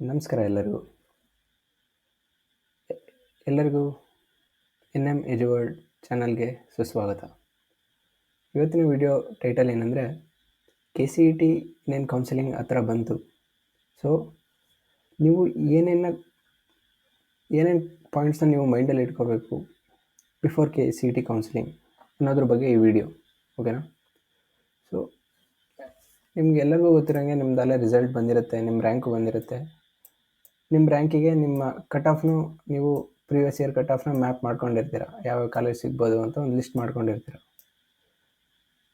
ನಮಸ್ಕಾರ ಎಲ್ಲರಿಗೂ. ಎಲ್ಲರಿಗೂ ಎನ್ ಎಂ ಎಜುವರ್ಡ್ ಚಾನಲ್ಗೆ ಸುಸ್ವಾಗತ. ಇವತ್ತಿನ ವಿಡಿಯೋ ಟೈಟಲ್ ಏನಂದರೆ, ಕೆ ಸಿ ಇ ಟಿ ಇನ್ನೇನು ಕೌನ್ಸಿಲಿಂಗ್ ಹತ್ರ ಬಂತು. ಸೊ, ನೀವು ಏನೇನು ಏನೇನು ಪಾಯಿಂಟ್ಸ್ನ ನೀವು ಮೈಂಡಲ್ಲಿ ಇಟ್ಕೋಬೇಕು before K C E T counselling ಅನ್ನೋದ್ರ ಬಗ್ಗೆ ಈ ವಿಡಿಯೋ, ಓಕೆನಾ? ಸೊ ನಿಮ್ಗೆ ಎಲ್ಲರಿಗೂ ಗೊತ್ತಿರೋಂಗೆ ನಿಮ್ಮದಲ್ಲೇ ರಿಸಲ್ಟ್ ಬಂದಿರುತ್ತೆ ನಿಮ್ಮ ರ್ಯಾಂಕು ಬಂದಿರುತ್ತೆ. ನಿಮ್ಮ ರ್ಯಾಂಕಿಗೆ ನಿಮ್ಮ ಕಟ್ ಆಫ್ನು ನೀವು ಪ್ರೀವಿಯಸ್ ಇಯರ್ ಕಟ್ ಆಫ್ನ ಮ್ಯಾಪ್ ಮಾಡ್ಕೊಂಡಿರ್ತೀರ? ಯಾವ ಕಾಲೇಜ್ ಸಿಗ್ಬೋದು ಅಂತ ಒಂದು ಲಿಸ್ಟ್ ಮಾಡ್ಕೊಂಡಿರ್ತೀರ?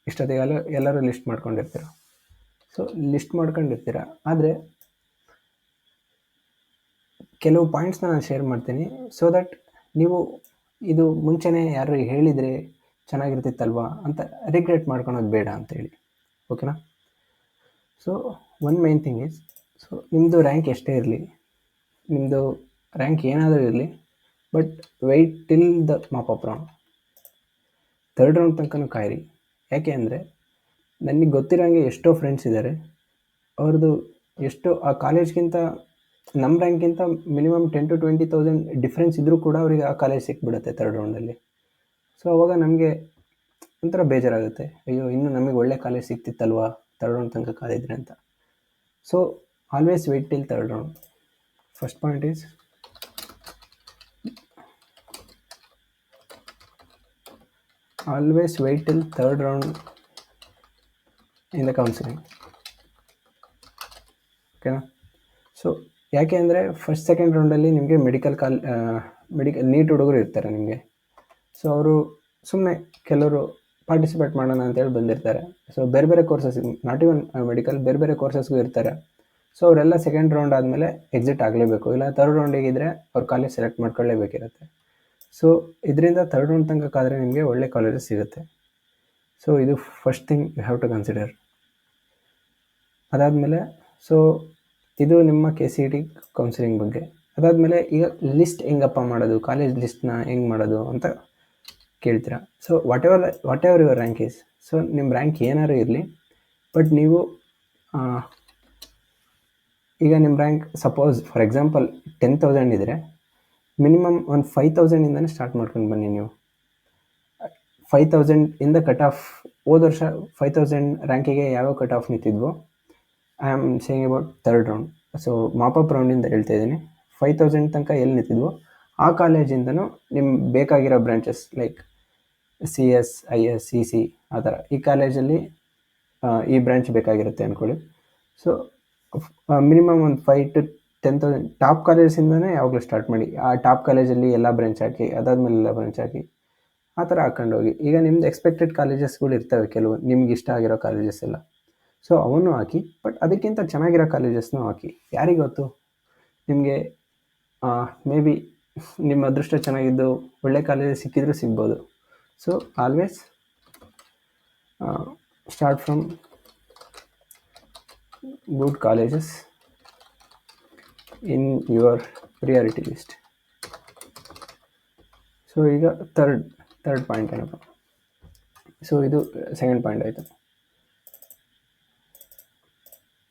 ಇಷ್ಟೊತ್ತಿಗೆಲ್ಲ ಎಲ್ಲರೂ ಲಿಸ್ಟ್ ಮಾಡ್ಕೊಂಡಿರ್ತೀರ? ಸೊ ಲಿಸ್ಟ್ ಮಾಡ್ಕೊಂಡಿರ್ತೀರ? ಆದರೆ ಕೆಲವು ಪಾಯಿಂಟ್ಸ್ನ ನಾನು ಶೇರ್ ಮಾಡ್ತೀನಿ ಸೊ ದಟ್ ನೀವು ಇದು ಮುಂಚೆನೇ ಯಾರು ಹೇಳಿದರೆ ಚೆನ್ನಾಗಿರ್ತಿತ್ತಲ್ವಾ ಅಂತ ರಿಗ್ರೆಟ್ ಮಾಡ್ಕೊಳೋದು ಬೇಡ ಅಂತೇಳಿ ಓಕೆನಾ so one main thing is so ನಿಮ್ಮದು ರ್ಯಾಂಕ್ ಎಷ್ಟೇ ಇರಲಿ ನಿಮ್ಮದು ರ್ಯಾಂಕ್ ಏನಾದರೂ ಇರಲಿ but wait till the mop up round third round ತನಕನೂ ಕಾಯಿರಿ. ಯಾಕೆ ಅಂದರೆ, ನನಗೆ ಗೊತ್ತಿರೋಂಗೆ ಎಷ್ಟೋ ಫ್ರೆಂಡ್ಸ್ ಇದ್ದಾರೆ ಅವ್ರದ್ದು ಎಷ್ಟೋ, ಆ ಕಾಲೇಜ್ಗಿಂತ ನಮ್ಮ ರ್ಯಾಂಕ್ಗಿಂತ minimum ten to twenty thousand difference ಇದ್ದರೂ ಕೂಡ ಅವರಿಗೆ ಆ ಕಾಲೇಜ್ ಸಿಕ್ಬಿಡುತ್ತೆ ಥರ್ಡ್ ರೌಂಡಲ್ಲಿ ಸೊ ಅವಾಗ ನಮಗೆ ಒಂಥರ ಬೇಜಾರಾಗುತ್ತೆ. ಅಯ್ಯೋ, ಇನ್ನೂ ನಮಗೆ ಒಳ್ಳೆ ಕಾಲೇಜ್ ಸಿಕ್ತಿತ್ತಲ್ವಾ ಥರ್ಡ್ ರೌಂಡ್ ತನಕ ಕಾದಿದ್ರೆ ಅಂತ. So always wait till third round first point is always wait till third round in the counselling ಓಕೆನಾ ಸೊ ಯಾಕೆ ಅಂದರೆ ಫಸ್ಟ್ ಸೆಕೆಂಡ್ ರೌಂಡಲ್ಲಿ ನಿಮಗೆ ಮೆಡಿಕಲ್ ಕಾಲ್ ಮೆಡಿಕಲ್ ನೀಟ್ ಹುಡುಗರು ಇರ್ತಾರೆ ನಿಮಗೆ. ಸೊ ಅವರು ಸುಮ್ಮನೆ ಕೆಲವರು ಪಾರ್ಟಿಸಿಪೇಟ್ ಮಾಡೋಣ ಅಂತೇಳಿ ಬಂದಿರ್ತಾರೆ. ಸೊ ಬೇರೆ ಬೇರೆ ಕೋರ್ಸಸ್ ನಾಟ್ ಇವನ್ ಮೆಡಿಕಲ್ ಬೇರೆ ಬೇರೆ ಕೋರ್ಸಸ್ಗೂ ಇರ್ತಾರೆ. ಸೊ ಅವರೆಲ್ಲ ಸೆಕೆಂಡ್ ರೌಂಡ್ ಆದಮೇಲೆ ಎಕ್ಸಿಟ್ ಆಗಲೇಬೇಕು. ಇಲ್ಲ ಥರ್ಡ್ ರೌಂಡಿಗಿದ್ರೆ ಅವ್ರ ಕಾಲೇಜ್ ಸೆಲೆಕ್ಟ್ ಮಾಡ್ಕೊಳ್ಳೇಬೇಕಿರುತ್ತೆ. ಸೊ ಇದರಿಂದ ಥರ್ಡ್ ರೌಂಡ್ ತನಕ ನಿಮಗೆ ಒಳ್ಳೆ ಕಾಲೇಜಸ್ ಸಿಗುತ್ತೆ. ಸೊ ಇದು first thing you have to consider ಅದಾದಮೇಲೆ ಸೊ ಇದು ನಿಮ್ಮ ಕೆ ಸಿ ಟಿ ಕೌನ್ಸಿಲಿಂಗ್ ಬಗ್ಗೆ. ಅದಾದಮೇಲೆ ಈಗ ಲಿಸ್ಟ್ ಹೆಂಗಪ್ಪ ಮಾಡೋದು ಕಾಲೇಜ್ ಲಿಸ್ಟ್ನ ಹೆಂಗೆ ಮಾಡೋದು ಅಂತ ಕೇಳ್ತೀರಾ? So whatever whatever your rank is so ನಿಮ್ಮ ರ್ಯಾಂಕ್ ಏನಾದ್ರು ಇರಲಿ ಬಟ್ ನೀವು ಈಗ ನಿಮ್ಮ rank suppose for example ten thousand ಇದ್ದರೆ ಮಿನಿಮಮ್ ಒಂದು ಫೈವ್ ತೌಸಂಡಿಂದನೇ ಸ್ಟಾರ್ಟ್ ಮಾಡ್ಕೊಂಡು ಬನ್ನಿ ನೀವು. ಫೈವ್ ತೌಸಂಡ್ ಇಂದ ಕಟ್ ಆಫ್ ಹೋದ ವರ್ಷ ಫೈವ್ ತೌಸಂಡ್ ರ್ಯಾಂಕಿಗೆ ಯಾವ್ಯಾವ cut off ನಿಂತಿದ್ವು I am saying about third round so mop up ರೌಂಡಿಂದ ಹೇಳ್ತಾ ಇದ್ದೀನಿ. ಫೈವ್ ತೌಸಂಡ್ ತನಕ ಎಲ್ಲಿ ನಿಂತಿದ್ವು, ಆ ಕಾಲೇಜಿಂದನೂ ನಿಮ್ಗೆ ಬೇಕಾಗಿರೋ branches like C S I S C C ಆ ಥರ. ಈ ಕಾಲೇಜಲ್ಲಿ ಈ ಬ್ರಾಂಚ್ ಬೇಕಾಗಿರುತ್ತೆ ಅಂದ್ಕೊಳ್ಳಿ ಸೊ ಮಿನಿಮಮ್ ಒಂದು five to ten thousand top ಕಾಲೇಜಿಂದನೇ ಯಾವಾಗಲೂ ಸ್ಟಾರ್ಟ್ ಮಾಡಿ. ಆ ಟಾಪ್ ಕಾಲೇಜಲ್ಲಿ ಎಲ್ಲ ಬ್ರಾಂಚ್ ಹಾಕಿ, ಅದಾದಮೇಲೆ ಎಲ್ಲ ಬ್ರಾಂಚ್ ಹಾಕಿ, ಆ ಥರ ಹಾಕೊಂಡು ಹೋಗಿ. ಈಗ ನಿಮ್ದು ಎಕ್ಸ್ಪೆಕ್ಟೆಡ್ ಕಾಲೇಜಸ್ಗಳು ಇರ್ತವೆ ಕೆಲವು, ನಿಮ್ಗೆ ಇಷ್ಟ ಆಗಿರೋ ಕಾಲೇಜಸ್ ಎಲ್ಲ. ಸೊ ಅವನು ಹಾಕಿ ಬಟ್ ಅದಕ್ಕಿಂತ ಚೆನ್ನಾಗಿರೋ ಕಾಲೇಜಸ್ನು ಹಾಕಿ. ಯಾರಿಗೆ ಗೊತ್ತು? ನಿಮಗೆ ಮೇ ಬಿ ನಿಮ್ಮ ಅದೃಷ್ಟ ಚೆನ್ನಾಗಿದ್ದು, ಒಳ್ಳೆ ಕಾಲೇಜ್ ಸಿಕ್ಕಿದ್ರೂ ಸಿಗ್ಬೋದು. So always start from good colleges in your priority list so ಈಗ ಥರ್ಡ್ ಥರ್ಡ್ ಪಾಯಿಂಟ್ ಏನಪ್ಪ? ಸೊ ಇದು ಸೆಕೆಂಡ್ ಪಾಯಿಂಟ್ ಆಯಿತು.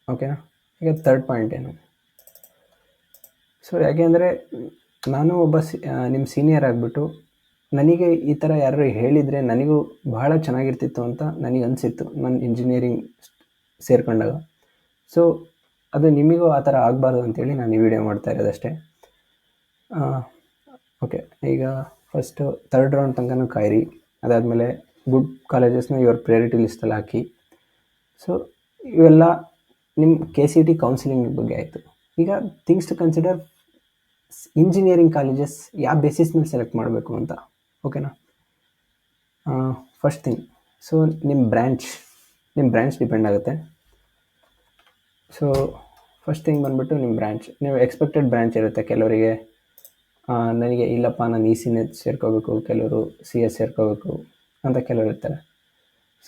ಓಕೆನಾ ಈಗ ಥರ್ಡ್ ಪಾಯಿಂಟ್ ಏನು? ಸೊ ಯಾಕೆಂದರೆ ನಾನು ಒಬ್ಬ ಸಿ ನಿಮ್ಮ ಸೀನಿಯರ್ ಆಗಿಬಿಟ್ಟು ನನಗೆ ಈ ಥರ ಯಾರು ಹೇಳಿದರೆ ನನಗೂ ಬಹಳ ಚೆನ್ನಾಗಿರ್ತಿತ್ತು ಅಂತ ನನಗೆ ಅನಿಸಿತ್ತು ನನ್ನ ಇಂಜಿನಿಯರಿಂಗ್ ಸೇರ್ಕೊಂಡಾಗ. ಸೊ ಅದು ನಿಮಗೂ ಆ ಥರ ಆಗಬಾರ್ದು ಅಂತೇಳಿ ನಾನು ಈ ವಿಡಿಯೋ ಮಾಡ್ತಾ ಇರೋದಷ್ಟೇ. ಓಕೆ ಈಗ ಫಸ್ಟು ಥರ್ಡ್ ರೌಂಡ್ ತನಕನೂ ಕಾಯಿರಿ. ಅದಾದಮೇಲೆ ಗುಡ್ ಕಾಲೇಜಸ್ನ ಇವ್ರ ಪ್ರಯಾರಿಟಿ ಲಿಸ್ಟಲ್ಲಿ ಹಾಕಿ. ಸೊ ಇವೆಲ್ಲ ನಿಮ್ಮ ಕೆ ಸಿ ಟಿ ಕೌನ್ಸಿಲಿಂಗ್ ಬಗ್ಗೆ ಆಯಿತು. ಈಗ things to consider engineering colleges ಯಾವ ಬೇಸಿಸ್ ಮೇಲೆ ಸೆಲೆಕ್ಟ್ ಮಾಡಬೇಕು ಅಂತ ಓಕೆನಾ ಫಸ್ಟ್ ಥಿಂಗ್ ಸೊ ನಿಮ್ಮ ಬ್ರ್ಯಾಂಚ್ ನಿಮ್ಮ ಬ್ರ್ಯಾಂಚ್ ಡಿಪೆಂಡ್ ಆಗುತ್ತೆ. ಸೊ ಫಸ್ಟ್ ಥಿಂಗ್ ಬಂದ್ಬಿಟ್ಟು ನಿಮ್ಮ ಬ್ರ್ಯಾಂಚ್ ನೀವು ಎಕ್ಸ್ಪೆಕ್ಟೆಡ್ ಬ್ರ್ಯಾಂಚ್ ಇರುತ್ತೆ ಕೆಲವರಿಗೆ. ನನಗೆ ಇಲ್ಲಪ್ಪ, ನಾನು ಇ ಸಿನೇ ಸೇರ್ಕೋಬೇಕು. ಕೆಲವರು ಸಿ ಎಸ್ ಸೇರ್ಕೋಬೇಕು ಅಂತ ಕೆಲವರು ಇರ್ತಾರೆ.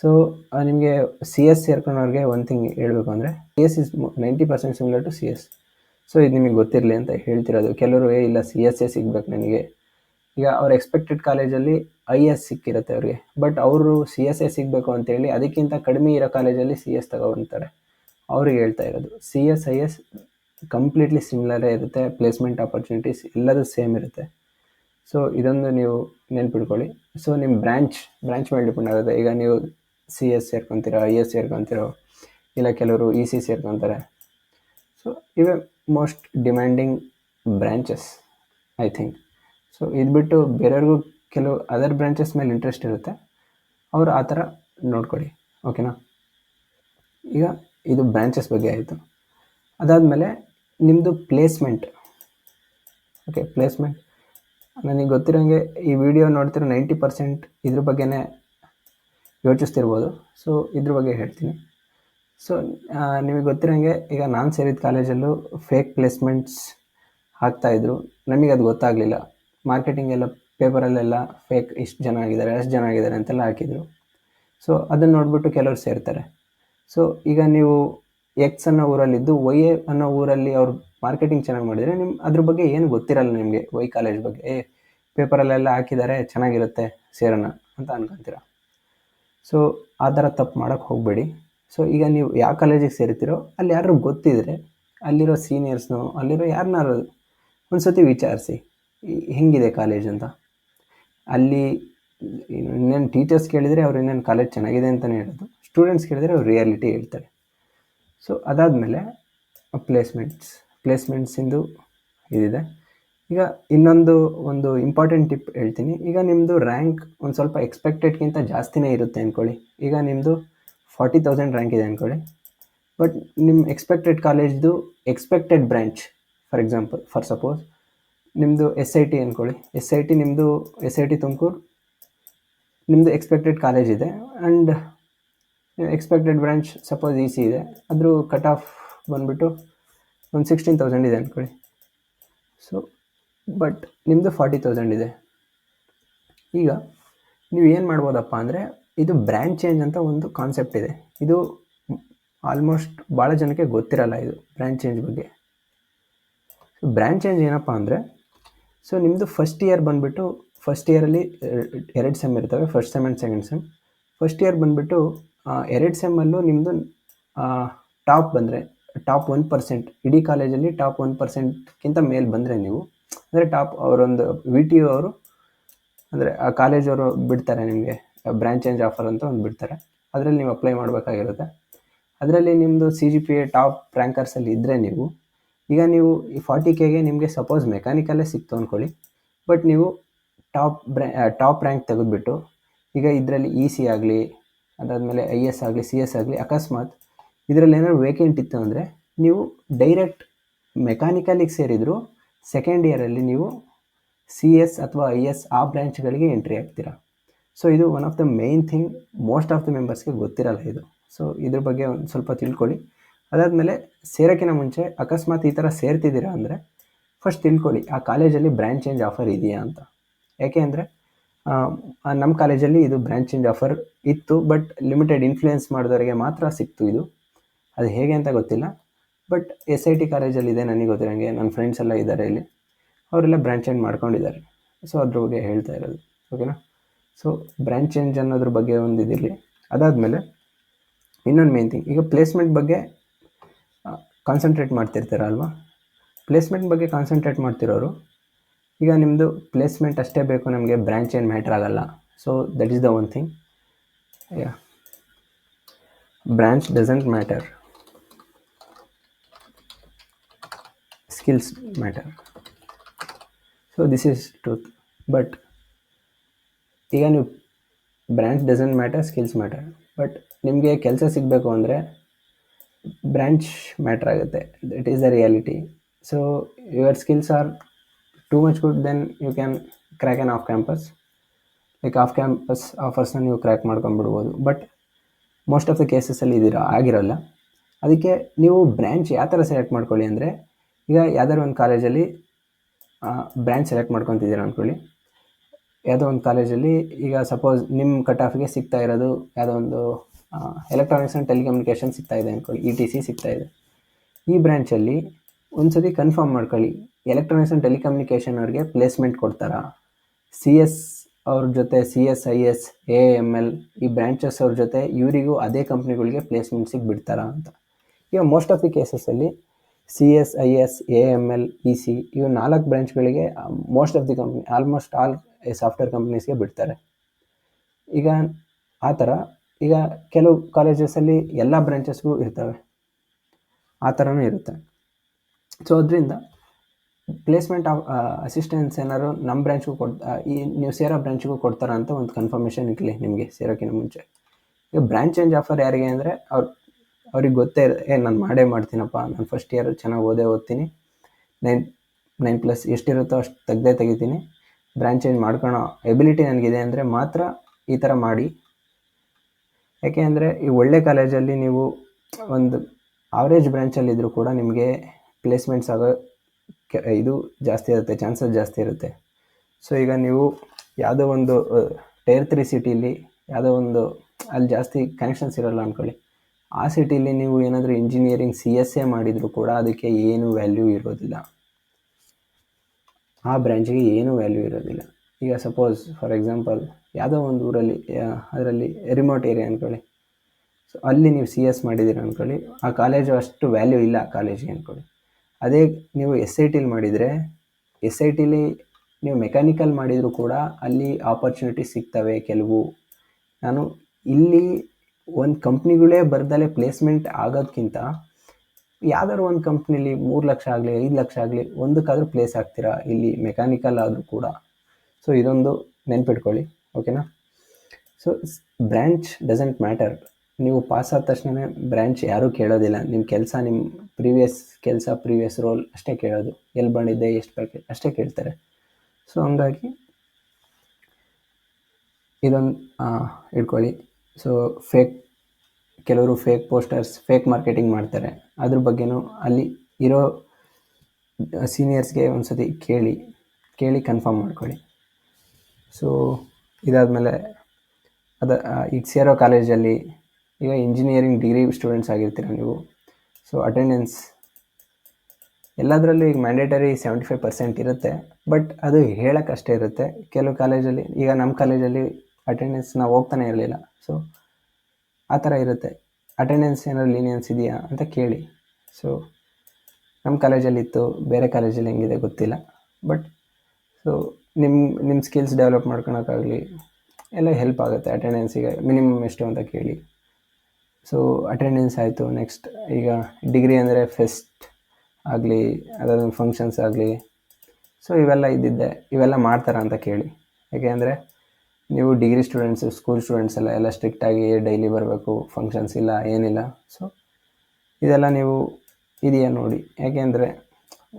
ಸೊ ನಿಮಗೆ ಸಿ ಎಸ್ ಸೇರ್ಕೊಂಡವ್ರಿಗೆ ಒಂದು ಥಿಂಗ್ ಹೇಳಬೇಕು ಅಂದರೆ C S is ninety percent similar to C S so ಇದು ನಿಮಗೆ ಗೊತ್ತಿರಲಿ ಅಂತ ಹೇಳ್ತಿರೋದು. ಕೆಲವರು, ಏ, ಇಲ್ಲ ಸಿ ಎಸ್ ಎ ಸಿಗ್ಬೇಕು ನನಗೆ. ಈಗ ಅವ್ರ ಎಕ್ಸ್ಪೆಕ್ಟೆಡ್ ಕಾಲೇಜಲ್ಲಿ ಐ ಎಸ್ ಸಿಕ್ಕಿರುತ್ತೆ ಅವ್ರಿಗೆ. ಬಟ್ ಅವರು ಸಿ ಎಸ್ ಎ ಸಿಗಬೇಕು ಅಂತೇಳಿ ಅದಕ್ಕಿಂತ ಕಡಿಮೆ ಇರೋ ಕಾಲೇಜಲ್ಲಿ ಸಿ ಎಸ್ ತಗೊಬಂತಾರೆ ಅವ್ರಿಗೆ ಹೇಳ್ತಾ ಇರೋದು. C S I S completely ಸಿಮಿಲರೇ ಇರುತ್ತೆ. ಪ್ಲೇಸ್ಮೆಂಟ್ ಆಪರ್ಚುನಿಟೀಸ್ ಎಲ್ಲದೂ ಸೇಮ್ ಇರುತ್ತೆ. ಸೊ ಇದೊಂದು ನೀವು ನೆನ್ಪಿಟ್ಕೊಳ್ಳಿ. ಸೊ ನಿಮ್ಮ ಬ್ರ್ಯಾಂಚ್ ಬ್ರ್ಯಾಂಚ್ ಮೇಲೆ ಡಿಪೆಂಡ್ ಆಗುತ್ತೆ ಈಗ ನೀವು ಸಿ ಎಸ್ ಸೇರ್ಕೊತೀರೋ ಐ ಎಸ್ ಸೇರ್ಕೊತೀರೋ, ಇಲ್ಲ ಕೆಲವರು ಇ ಸಿ ಸೇರ್ಕೊತಾರೆ. ಸೊ ಇವೆ most demanding branches I think so ಇದು ಬಿಟ್ಟು ಬೇರೆಯವ್ರಿಗೂ ಕೆಲವು ಅದರ್ ಬ್ರ್ಯಾಂಚಸ್ ಮೇಲೆ ಇಂಟ್ರೆಸ್ಟ್ ಇರುತ್ತೆ. ಅವರು ಆ ಥರ ನೋಡ್ಕೊಳ್ಳಿ. ಓಕೆನಾ ಈಗ ಇದು ಬ್ರಾಂಚಸ್ ಬಗ್ಗೆ ಆಯಿತು. ಅದಾದಮೇಲೆ ನಿಮ್ಮದು ಪ್ಲೇಸ್ಮೆಂಟ್ ಓಕೆ ಪ್ಲೇಸ್ಮೆಂಟ್ ನನಗೆ ಗೊತ್ತಿರೋಂಗೆ ಈ ವಿಡಿಯೋ ನೋಡ್ತಿರೋ ನೈಂಟಿ ಪರ್ಸೆಂಟ್ ಇದ್ರ ಬಗ್ಗೆನೇ ಯೋಚಿಸ್ತಿರ್ಬೋದು. ಸೊ ಇದ್ರ ಬಗ್ಗೆ ಹೇಳ್ತೀನಿ. ಸೊ ನಿಮಗೆ ಗೊತ್ತಿರೋಂಗೆ ಈಗ ನಾನು ಸೇರಿದ ಕಾಲೇಜಲ್ಲೂ ಫೇಕ್ ಪ್ಲೇಸ್ಮೆಂಟ್ಸ್ ಹಾಕ್ತಾಯಿದ್ರು ನಮಗೆ ಅದು ಗೊತ್ತಾಗಲಿಲ್ಲ. ಮಾರ್ಕೆಟಿಂಗ್ ಎಲ್ಲ ಪೇಪರಲ್ಲೆಲ್ಲ ಫೇಕ್ ಇಷ್ಟು ಜನ ಆಗಿದ್ದಾರೆ, ಅಷ್ಟು ಜನ ಆಗಿದ್ದಾರೆ ಅಂತೆಲ್ಲ ಹಾಕಿದರು. ಸೊ ಅದನ್ನು ನೋಡಿಬಿಟ್ಟು ಕೆಲವರು ಸೇರ್ತಾರೆ. ಸೊ ಈಗ ನೀವು ಎಕ್ಸ್ ಅನ್ನೋ ಊರಲ್ಲಿದ್ದು ವೈ ಅನ್ನೋ ಊರಲ್ಲಿ ಅವ್ರು ಮಾರ್ಕೆಟಿಂಗ್ ಚೆನ್ನಾಗಿ ಮಾಡಿದರೆ ನಿಮ್ಮ ಅದ್ರ ಬಗ್ಗೆ ಏನು ಗೊತ್ತಿರಲ್ಲ ನಿಮಗೆ ವೈ ಕಾಲೇಜ್ ಬಗ್ಗೆ. ಏ ಪೇಪರಲ್ಲೆಲ್ಲ ಹಾಕಿದ್ದಾರೆ, ಚೆನ್ನಾಗಿರುತ್ತೆ ಸೇರೋಣ ಅಂತ ಅನ್ಕೊಂತೀರ? ಸೊ ಆ ಥರ ತಪ್ಪು ಮಾಡೋಕ್ಕೆ ಹೋಗಬೇಡಿ. ಸೊ ಈಗ ನೀವು ಯಾವ ಕಾಲೇಜಿಗೆ ಸೇರ್ತೀರೋ, ಅಲ್ಲಿ ಯಾರು ಗೊತ್ತಿದ್ರೆ, ಅಲ್ಲಿರೋ ಸೀನಿಯರ್ಸ್ನು ಅಲ್ಲಿರೋ ಯಾರನ್ನಾರು ಒಂದು ಸತಿ ವಿಚಾರಿಸಿ ಹೆಂಗಿದೆ ಕಾಲೇಜ್ ಅಂತ? ಅಲ್ಲಿ ಇನ್ನೇನು ಟೀಚರ್ಸ್ ಕೇಳಿದರೆ ಅವ್ರು ಇನ್ನೇನು ಕಾಲೇಜ್ ಚೆನ್ನಾಗಿದೆ ಅಂತಲೇ ಹೇಳೋದು. ಸ್ಟೂಡೆಂಟ್ಸ್ ಕೇಳಿದರೆ ಅವ್ರು ರಿಯಾಲಿಟಿ ಹೇಳ್ತಾರೆ. ಸೊ ಅದಾದಮೇಲೆ ಪ್ಲೇಸ್ಮೆಂಟ್ಸ್ ಪ್ಲೇಸ್ಮೆಂಟ್ಸಿಂದು ಇದಿದೆ. ಈಗ ಇನ್ನೊಂದು ಒಂದು ಇಂಪಾರ್ಟೆಂಟ್ ಟಿಪ್ ಹೇಳ್ತೀನಿ. ಈಗ ನಿಮ್ಮದು ರ್ಯಾಂಕ್ ಒಂದು ಸ್ವಲ್ಪ ಎಕ್ಸ್ಪೆಕ್ಟೆಡ್ಗಿಂತ ಜಾಸ್ತಿನೇ ಇರುತ್ತೆ ಅಂದ್ಕೊಳ್ಳಿ ಈಗ ನಿಮ್ಮದು ಫಾರ್ಟಿ ತೌಸಂಡ್ ರ್ಯಾಂಕ್ ಇದೆ ಅಂದ್ಕೊಳ್ಳಿ ಬಟ್ ನಿಮ್ಮ ಎಕ್ಸ್ಪೆಕ್ಟೆಡ್ ಕಾಲೇಜ್ದು expected branch for example for suppose ನಿಮ್ಮದು ಎಸ್ ಐ ಟಿ ಅಂದ್ಕೊಳ್ಳಿ ಎಸ್ ಐ ಟಿ ನಿಮ್ಮದು ಎಸ್ ಐ ಟಿ ತುಮಕೂರು ನಿಮ್ಮದು ಎಕ್ಸ್ಪೆಕ್ಟೆಡ್ ಕಾಲೇಜ್ ಇದೆ. And expected branch suppose C ಇದೆ. ಅದ್ರ ಕಟ್ ಆಫ್ ಬಂದುಬಿಟ್ಟು ಒಂದು ಸಿಕ್ಸ್ಟೀನ್ ತೌಸಂಡ್ ಇದೆ ಅಂದ್ಕೊಳ್ಳಿ ಸೊ ಬಟ್ ನಿಮ್ಮದು ಫಾರ್ಟಿ ತೌಸಂಡ್ ಇದೆ. ಈಗ ನೀವು ಏನು ಮಾಡ್ಬೋದಪ್ಪ ಅಂದರೆ ಇದು ಬ್ರ್ಯಾಂಚ್ ಚೇಂಜ್ ಅಂತ ಒಂದು ಕಾನ್ಸೆಪ್ಟ್ ಇದೆ. ಇದು ಆಲ್ಮೋಸ್ಟ್ ಭಾಳ ಜನಕ್ಕೆ ಗೊತ್ತಿರಲ್ಲ ಇದು ಬ್ರ್ಯಾಂಚ್ ಚೇಂಜ್ ಬಗ್ಗೆ. ಸೊ ಬ್ರ್ಯಾಂಚ್ ಚೇಂಜ್ ಏನಪ್ಪ ಅಂದರೆ ಸೊ ನಿಮ್ಮದು ಫಸ್ಟ್ ಇಯರ್ ಬಂದುಬಿಟ್ಟು ಫಸ್ಟ್ ಇಯರಲ್ಲಿ ಎರಡು ಸೆಮ್ ಇರ್ತವೆ first sem and second sem first year ಬಂದುಬಿಟ್ಟು ಎರಡು ಸೆಮ್ಮಲ್ಲೂ ನಿಮ್ಮದು ಟಾಪ್ ಬಂದರೆ, ಟಾಪ್ ಒನ್ ಪರ್ಸೆಂಟ್, ಇಡೀ ಕಾಲೇಜಲ್ಲಿ ಟಾಪ್ ಒನ್ ಪರ್ಸೆಂಟ್ಗಿಂತ ಮೇಲೆ ಬಂದರೆ ನೀವು. ಅಂದರೆ ಟಾಪ್ ಅವರೊಂದು ವಿ ಟಿ ಯು ಅವರು, ಅಂದರೆ ಆ ಕಾಲೇಜವರು ಬಿಡ್ತಾರೆ ನಿಮಗೆ ಬ್ರ್ಯಾಂಚ್ ಚೇಂಜ್ ಆಫರ್ ಅಂತ ಒಂದು ಬಿಡ್ತಾರೆ. ಅದರಲ್ಲಿ ನೀವು ಅಪ್ಲೈ ಮಾಡಬೇಕಾಗಿರುತ್ತೆ. ಅದರಲ್ಲಿ ನಿಮ್ಮದು C G P A top ರ್ಯಾಂಕರ್ಸಲ್ಲಿ ಇದ್ದರೆ ನೀವು, ಈಗ ನೀವು ಈ ಫಾರ್ಟಿ ಕೆಗೆ ನಿಮಗೆ ಸಪೋಸ್ ಮೆಕ್ಯಾನಿಕಲ್ಲೇ ಸಿಕ್ತು ಅಂದ್ಕೊಳ್ಳಿ ಬಟ್ ನೀವು ಟಾಪ್ ಬ್ರ್ಯಾ ಟಾಪ್ ರ್ಯಾಂಕ್ ತೆಗೆದುಬಿಟ್ಟು, ಈಗ ಇದರಲ್ಲಿ ಇ ಸಿ ಆಗಲಿ ಅದಾದಮೇಲೆ ಐ ಎಸ್ ಆಗಲಿ ಸಿ ಎಸ್ ಆಗಲಿ, ಅಕಸ್ಮಾತ್ ಇದರಲ್ಲಿ ಏನಾದ್ರು ವೇಕೆಂಟ್ ಇತ್ತು ಅಂದರೆ ನೀವು ಡೈರೆಕ್ಟ್ ಮೆಕ್ಯಾನಿಕಲಿಗೆ ಸೇರಿದರೂ ಸೆಕೆಂಡ್ ಇಯರಲ್ಲಿ ನೀವು ಸಿ ಎಸ್ ಅಥವಾ ಐ ಎಸ್ ಆ ಬ್ರ್ಯಾಂಚ್ಗಳಿಗೆ ಎಂಟ್ರಿ ಆಗ್ತೀರಾ. ಸೊ ಇದು one of the main thing most of the ಮೆಂಬರ್ಸ್ಗೆ ಗೊತ್ತಿರಲ್ಲ ಇದು. ಸೊ ಇದ್ರ ಬಗ್ಗೆ ಒಂದು ಸ್ವಲ್ಪ ತಿಳ್ಕೊಳ್ಳಿ. ಅದಾದಮೇಲೆ ಸೇರೋಕ್ಕಿಂತ ಮುಂಚೆ ಅಕಸ್ಮಾತ್ ಈ ಥರ ಸೇರ್ತಿದ್ದೀರಾ ಅಂದರೆ ಫಸ್ಟ್ ತಿಳ್ಕೊಳ್ಳಿ, ಆ ಕಾಲೇಜಲ್ಲಿ ಬ್ರ್ಯಾಂಚ್ ಚೇಂಜ್ ಆಫರ್ ಇದೆಯಾ ಅಂತ. ಯಾಕೆ ಅಂದರೆ ನಮ್ಮ ಕಾಲೇಜಲ್ಲಿ ಇದು ಬ್ರ್ಯಾಂಚ್ ಚೇಂಜ್ ಆಫರ್ ಇತ್ತು, ಬಟ್ ಲಿಮಿಟೆಡ್ ಇನ್ಫ್ಲೂಯೆನ್ಸ್ ಮಾಡಿದವರಿಗೆ ಮಾತ್ರ ಸಿಕ್ತು ಇದು. ಅದು ಹೇಗೆ ಅಂತ ಗೊತ್ತಿಲ್ಲ, ಬಟ್ ಎಸ್ ಐ ಟಿ ಕಾಲೇಜಲ್ಲಿ ಇದೆ ನನಗೆ ಗೊತ್ತಿರೋಂಗೆ, ನನ್ನ ಫ್ರೆಂಡ್ಸ್ ಎಲ್ಲ ಇದ್ದಾರೆ ಇಲ್ಲಿ. ಅವರೆಲ್ಲ ಬ್ರ್ಯಾಂಚ್ ಚೇಂಜ್ ಮಾಡ್ಕೊಂಡಿದ್ದಾರೆ. ಸೊ ಅದ್ರ ಬಗ್ಗೆ ಹೇಳ್ತಾ ಇರೋದು ಓಕೆನಾ ಸೊ ಬ್ರ್ಯಾಂಚ್ ಚೇಂಜ್ ಅನ್ನೋದ್ರ ಬಗ್ಗೆ ಒಂದು ಇದಿರಲಿ. ಅದಾದಮೇಲೆ, ಇನ್ನೊಂದು ಮೇನ್ ಥಿಂಗ್ ಈಗ ಪ್ಲೇಸ್ಮೆಂಟ್ ಬಗ್ಗೆ ಕಾನ್ಸಂಟ್ರೇಟ್ ಮಾಡ್ತಿರ್ತಾರಲ್ವಾ ಪ್ಲೇಸ್ಮೆಂಟ್ ಬಗ್ಗೆ ಕಾನ್ಸಂಟ್ರೇಟ್ ಮಾಡ್ತಿರೋರು ಈಗ ನಿಮ್ಮದು ಪ್ಲೇಸ್ಮೆಂಟ್ ಅಷ್ಟೇ ಬೇಕು, ನಮಗೆ ಬ್ರ್ಯಾಂಚ್ ಏನು ಮ್ಯಾಟ್ರ್ ಆಗಲ್ಲ. So that is the one thing yeah branch doesn't matter skills matter so this is truth but ಈಗ ನೀವು branch doesn't matter skills matter but ನಿಮಗೆ ಕೆಲಸ ಸಿಗಬೇಕು ಅಂದರೆ ಬ್ರ್ಯಾಂಚ್ ಮ್ಯಾಟ್ರ್ ಆಗುತ್ತೆ. That is the reality so your skills are too much good then you can crack on off campus like off campus ಆಫರ್ಸ್ನ ನೀವು crack ಮಾಡ್ಕೊಂಡ್ಬಿಡ್ಬೋದು. But most of the ಕೇಸಸಲ್ಲಿ ಇದಿರ, ಆಗಿರೋಲ್ಲ. ಅದಕ್ಕೆ ನೀವು ಬ್ರ್ಯಾಂಚ್ ಯಾವ ಥರ ಸೆಲೆಕ್ಟ್ ಮಾಡ್ಕೊಳ್ಳಿ ಅಂದರೆ, ಈಗ ಯಾವ್ದಾದ್ರು ಒಂದು ಕಾಲೇಜಲ್ಲಿ ಬ್ರ್ಯಾಂಚ್ ಸೆಲೆಕ್ಟ್ ಮಾಡ್ಕೊತಿದ್ದೀರ ಅಂದ್ಕೊಳ್ಳಿ ಯಾವುದೋ ಒಂದು ಕಾಲೇಜಲ್ಲಿ ಈಗ ಸಪೋಸ್ ನಿಮ್ಮ ಕಟ್ ಆಫ್ಗೆ ಸಿಗ್ತಾ ಇರೋದು ಯಾವುದೋ ಒಂದು ಎಲೆಕ್ಟ್ರಾನಿಕ್ಸ್ ಆ್ಯಂಡ್ ಟೆಲಿಕಮ್ಯುನಿಕೇಷನ್ ಸಿಗ್ತಾ ಇದೆ ಅಂದ್ಕೊಳ್ಳಿ ಇ ಟಿ ಸಿ ಸಿಗ್ತಾ ಇದೆ. ಈ ಬ್ರ್ಯಾಂಚಲ್ಲಿ ಒಂದು ಸತಿ ಕನ್ಫರ್ಮ್ ಮಾಡ್ಕೊಳ್ಳಿ ಎಲೆಕ್ಟ್ರಾನಿಕ್ಸ್ ಆ್ಯಂಡ್ ಟೆಲಿಕಮ್ಯುನಿಕೇಷನ್ ಅವ್ರಿಗೆ ಪ್ಲೇಸ್ಮೆಂಟ್ ಕೊಡ್ತಾರಾ? ಸಿ ಎಸ್ ಅವ್ರ ಜೊತೆ C S I S A M L ಈ ಬ್ರ್ಯಾಂಚಸ್ ಅವ್ರ ಜೊತೆ ಇವರಿಗೂ ಅದೇ ಕಂಪ್ನಿಗಳಿಗೆ ಪ್ಲೇಸ್ಮೆಂಟ್ಸಿಗೆ ಬಿಡ್ತಾರಾ ಅಂತ. ಈಗ most of the ಕೇಸಸಲ್ಲಿ C S I S A M L E C ಇವು ನಾಲ್ಕು ಬ್ರ್ಯಾಂಚ್ಗಳಿಗೆ most of the company almost all software ಕಂಪ್ನೀಸ್ಗೆ ಬಿಡ್ತಾರೆ. ಈಗ ಆ ಥರ, ಈಗ ಕೆಲವು ಕಾಲೇಜಸಲ್ಲಿ ಎಲ್ಲ ಬ್ರಾಂಚಸ್ಗೂ ಇರ್ತವೆ. ಆ ಥರನೂ ಇರುತ್ತೆ. ಸೊ ಅದರಿಂದ ಪ್ಲೇಸ್ಮೆಂಟ್ ಅಸಿಸ್ಟೆನ್ಸ್ ಏನಾದ್ರು ನಮ್ಮ ಬ್ರ್ಯಾಂಚ್ಗೂ ಕೊಡ್ ಈ, ನೀವು ಸೇರೋ ಬ್ರ್ಯಾಂಚ್ಗೂ ಕೊಡ್ತಾರ ಅಂತ ಒಂದು ಕನ್ಫರ್ಮೇಷನ್ ಇರಲಿ ನಿಮಗೆ ಸೇರೋಕ್ಕಿಂತ ಮುಂಚೆ. ಈಗ ಬ್ರ್ಯಾಂಚ್ ಚೇಂಜ್ ಆಫರ್ ಯಾರಿಗೆ ಅಂದರೆ ಅವ್ರು, ಅವ್ರಿಗೆ ಗೊತ್ತೇ ಏ, ನಾನು ಮಾಡೇ ಮಾಡ್ತೀನಪ್ಪ, ನಾನು ಫಸ್ಟ್ ಇಯರ್ ಚೆನ್ನಾಗಿ ಓದೇ ಓದ್ತೀನಿ, ನೈನ್ ನೈನ್ ಪ್ಲಸ್ ಎಷ್ಟಿರುತ್ತೋ ಅಷ್ಟು ತೆಗ್ದೇ ತೆಗಿತೀನಿ ಬ್ರ್ಯಾಂಚ್ ಚೇಂಜ್ ಮಾಡ್ಕೊಳೋ ಎಬಿಲಿಟಿ ನನಗಿದೆ ಅಂದರೆ ಮಾತ್ರ ಈ ಥರ ಮಾಡಿ. ಯಾಕೆ ಅಂದರೆ ಈ ಒಳ್ಳೆ ಕಾಲೇಜಲ್ಲಿ ನೀವು ಒಂದು ಆವ್ರೇಜ್ ಬ್ರ್ಯಾಂಚಲ್ಲಿದ್ದರೂ ಕೂಡ ನಿಮಗೆ ಪ್ಲೇಸ್ಮೆಂಟ್ಸ್ ಆಗೋ ಇದು ಜಾಸ್ತಿ ಇರುತ್ತೆ ಚಾನ್ಸಸ್ ಜಾಸ್ತಿ ಇರುತ್ತೆ. ಸೊ ಈಗ ನೀವು ಯಾವುದೋ ಒಂದು ಟೈರ್ ತ್ರೀ ಸಿಟಿಲಿ ಯಾವುದೋ ಒಂದು, ಅಲ್ಲಿ ಜಾಸ್ತಿ ಕನೆಕ್ಷನ್ಸ್ ಇರೋಲ್ಲ ಅಂದ್ಕೊಳ್ಳಿ ಆ ಸಿಟಿಲಿ ನೀವು ಏನಾದರೂ ಇಂಜಿನಿಯರಿಂಗ್ ಸಿ ಎಸ್ ಎ ಮಾಡಿದರೂ ಕೂಡ ಅದಕ್ಕೆ ಏನು ವ್ಯಾಲ್ಯೂ ಇರೋದಿಲ್ಲ. ಆ ಬ್ರ್ಯಾಂಚಿಗೆ ಏನು ವ್ಯಾಲ್ಯೂ ಇರೋದಿಲ್ಲ. ಈಗ ಸಪೋಸ್ ಫಾರ್ ಎಕ್ಸಾಂಪಲ್ ಯಾವುದೋ ಒಂದು ಊರಲ್ಲಿ ಅದರಲ್ಲಿ ರಿಮೋಟ್ ಏರಿಯಾ ಅಂದ್ಕೊಳ್ಳಿ ಸೊ ಅಲ್ಲಿ ನೀವು ಸಿ ಎಸ್ ಮಾಡಿದ್ದೀರ ಅಂದ್ಕೊಳ್ಳಿ ಆ ಕಾಲೇಜು ಅಷ್ಟು ವ್ಯಾಲ್ಯೂ ಇಲ್ಲ ಆ ಕಾಲೇಜಿಗೆ ಅಂದ್ಕೊಳ್ಳಿ ಅದೇ ನೀವು ಎಸ್ ಐ ಟಿಲಿ ಮಾಡಿದರೆ ಎಸ್ ಐ ಟಿಲಿ ನೀವು ಮೆಕ್ಯಾನಿಕಲ್ ಮಾಡಿದರೂ ಕೂಡ ಅಲ್ಲಿ ಆಪರ್ಚುನಿಟಿ ಸಿಗ್ತವೆ ಕೆಲವು. ನಾನು ಇಲ್ಲಿ ಒಂದು ಕಂಪ್ನಿಗಳೇ ಬರ್ದಲೇ ಪ್ಲೇಸ್ಮೆಂಟ್ ಆಗೋದಕ್ಕಿಂತ ಯಾವ್ದಾದ್ರು ಒಂದು ಕಂಪ್ನಿಲಿ ಮೂರು ಲಕ್ಷ ಆಗಲಿ, ಐದು ಲಕ್ಷ ಆಗಲಿ ಒಂದಕ್ಕಾದರೂ ಪ್ಲೇಸ್ ಆಗ್ತೀರಾ ಇಲ್ಲಿ ಮೆಕ್ಯಾನಿಕಲ್ ಆದರೂ ಕೂಡ. ಸೊ ಇದೊಂದು ನೆನ್ಪಿಟ್ಕೊಳ್ಳಿ ಓಕೆನಾ ಸೊ ಬ್ರ್ಯಾಂಚ್ ಡಸಂಟ್ ಮ್ಯಾಟರ್ ನೀವು ಪಾಸ್ ಆದ ತಕ್ಷಣ ಬ್ರ್ಯಾಂಚ್ ಯಾರೂ ಕೇಳೋದಿಲ್ಲ. ನಿಮ್ಮ ಕೆಲಸ ನಿಮ್ಮ ಪ್ರೀವಿಯಸ್ ಕೆಲಸ ಪ್ರೀವಿಯಸ್ ರೋಲ್ ಅಷ್ಟೇ ಕೇಳೋದು. ಎಲ್ಲಿ ಬಂದಿದ್ದೆ, ಎಷ್ಟು ಪ್ಯಾಕೆಟ್ ಅಷ್ಟೇ ಕೇಳ್ತಾರೆ. ಸೊ ಹಂಗಾಗಿ ಇದೊಂದು ಇಟ್ಕೊಳ್ಳಿ. ಸೊ ಫೇಕ್ ಕೆಲವರು ಫೇಕ್ ಪೋಸ್ಟರ್ಸ್ ಫೇಕ್ ಮಾರ್ಕೆಟಿಂಗ್ ಮಾಡ್ತಾರೆ. ಅದ್ರ ಬಗ್ಗೆನೂ ಅಲ್ಲಿ ಇರೋ ಸೀನಿಯರ್ಸ್ಗೆ ಒಂದು ಸತಿ ಕೇಳಿ ಕೇಳಿ ಕನ್ಫರ್ಮ್ ಮಾಡ್ಕೊಳ್ಳಿ. ಸೊ ಇದಾದಮೇಲೆ ಅದ ಈಗ ಸೇರೋ ಕಾಲೇಜಲ್ಲಿ ಈಗ ಇಂಜಿನಿಯರಿಂಗ್ ಡಿಗ್ರಿ ಸ್ಟೂಡೆಂಟ್ಸ್ ಆಗಿರ್ತೀರ ನೀವು? ಸೊ ಅಟೆಂಡೆನ್ಸ್ ಎಲ್ಲದರಲ್ಲೂ ಈಗ ಮ್ಯಾಂಡೇಟರಿ ಸೆವೆಂಟಿ ಫೈವ್ ಪರ್ಸೆಂಟ್ ಇರುತ್ತೆ. ಬಟ್ ಅದು ಹೇಳೋಕ್ಕಷ್ಟೇ ಇರುತ್ತೆ. ಕೆಲವು ಕಾಲೇಜಲ್ಲಿ ಈಗ ನಮ್ಮ ಕಾಲೇಜಲ್ಲಿ ಅಟೆಂಡೆನ್ಸ್ ನಾವು ಹೋಗ್ತಾನೆ ಇರಲಿಲ್ಲ. ಸೊ ಆ ಥರ ಇರುತ್ತೆ. ಅಟೆಂಡೆನ್ಸ್ ಏನಾದ್ರು ಲೀನಿಯನ್ಸ್ ಇದೆಯಾ ಅಂತ ಕೇಳಿ. ಸೊ ನಮ್ಮ ಕಾಲೇಜಲ್ಲಿ ಇತ್ತು. ಬೇರೆ ಕಾಲೇಜಲ್ಲಿ ಹೆಂಗಿದೆ ಗೊತ್ತಿಲ್ಲ. ಬಟ್ ಸೊ ನಿಮ್ಮ ನಿಮ್ಮ ಸ್ಕಿಲ್ಸ್ ಡೆವಲಪ್ ಮಾಡ್ಕೊಳಕ್ಕಾಗಲಿ ಎಲ್ಲ ಹೆಲ್ಪ್ ಆಗುತ್ತೆ. ಅಟೆಂಡೆನ್ಸಿಗೆ ಮಿನಿಮಮ್ ಎಷ್ಟು ಅಂತ ಕೇಳಿ. ಸೊ ಅಟೆಂಡೆನ್ಸ್ ಆಯಿತು. ನೆಕ್ಸ್ಟ್ ಈಗ ಡಿಗ್ರಿ ಅಂದರೆ ಫೆಸ್ಟ್ ಆಗಲಿ ಅದಾದ ಫಂಕ್ಷನ್ಸ್ ಆಗಲಿ. ಸೊ ಇವೆಲ್ಲ ಇದ್ದಿದ್ದೆ. ಇವೆಲ್ಲ ಮಾಡ್ತಾರ ಅಂತ ಕೇಳಿ. ಯಾಕೆ ಅಂದರೆ, ನೀವು ಡಿಗ್ರಿ ಸ್ಟೂಡೆಂಟ್ಸು ಸ್ಕೂಲ್ ಸ್ಟೂಡೆಂಟ್ಸ್ ಎಲ್ಲ ಎಲ್ಲ ಸ್ಟ್ರಿಕ್ಟಾಗಿ ಡೈಲಿ ಬರಬೇಕು ಫಂಕ್ಷನ್ಸ್ ಇಲ್ಲ, ಏನಿಲ್ಲ. ಸೊ ಇದೆಲ್ಲ ನೀವು ಇದೆಯಾ ನೋಡಿ. ಯಾಕೆಂದರೆ